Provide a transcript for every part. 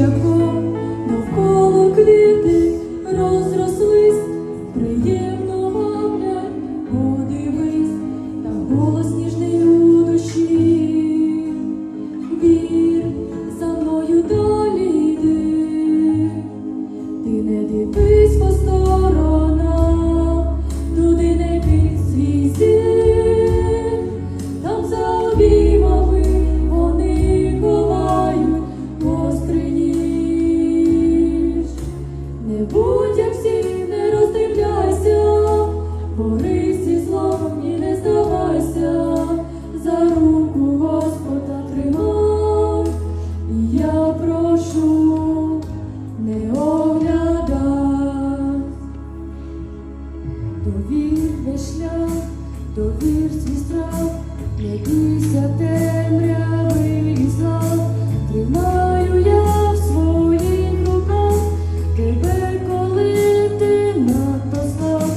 ручаком навколо квіти розрослись, приємно гамлять, подивись та голос ніжний у душі, вір за мною далі йди, ти не дивись постав. довір весь шлях, довір свій страх, не бійся темряви і зла, тримаю я в своїх руках, тебе, коли ти надто слав,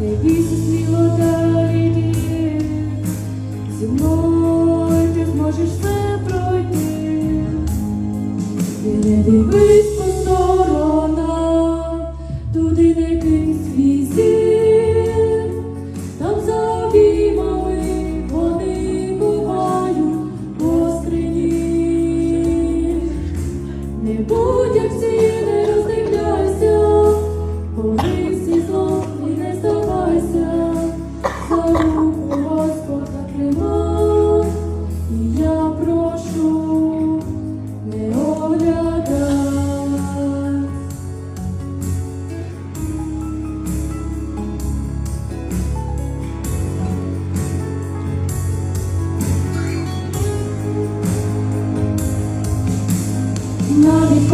не бійся сміло далі зі мною ти зможеш все пройти, ти не дивись. 不。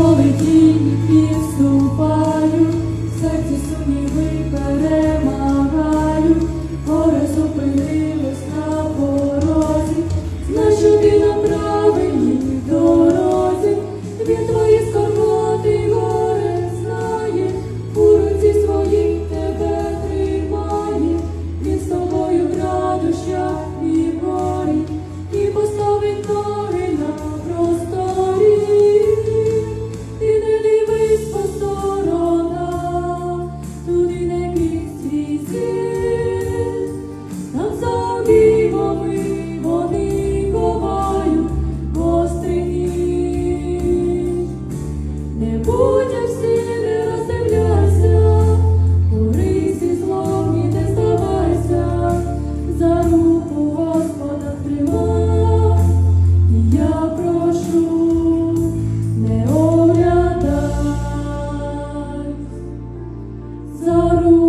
коли тінь підступає. за руку.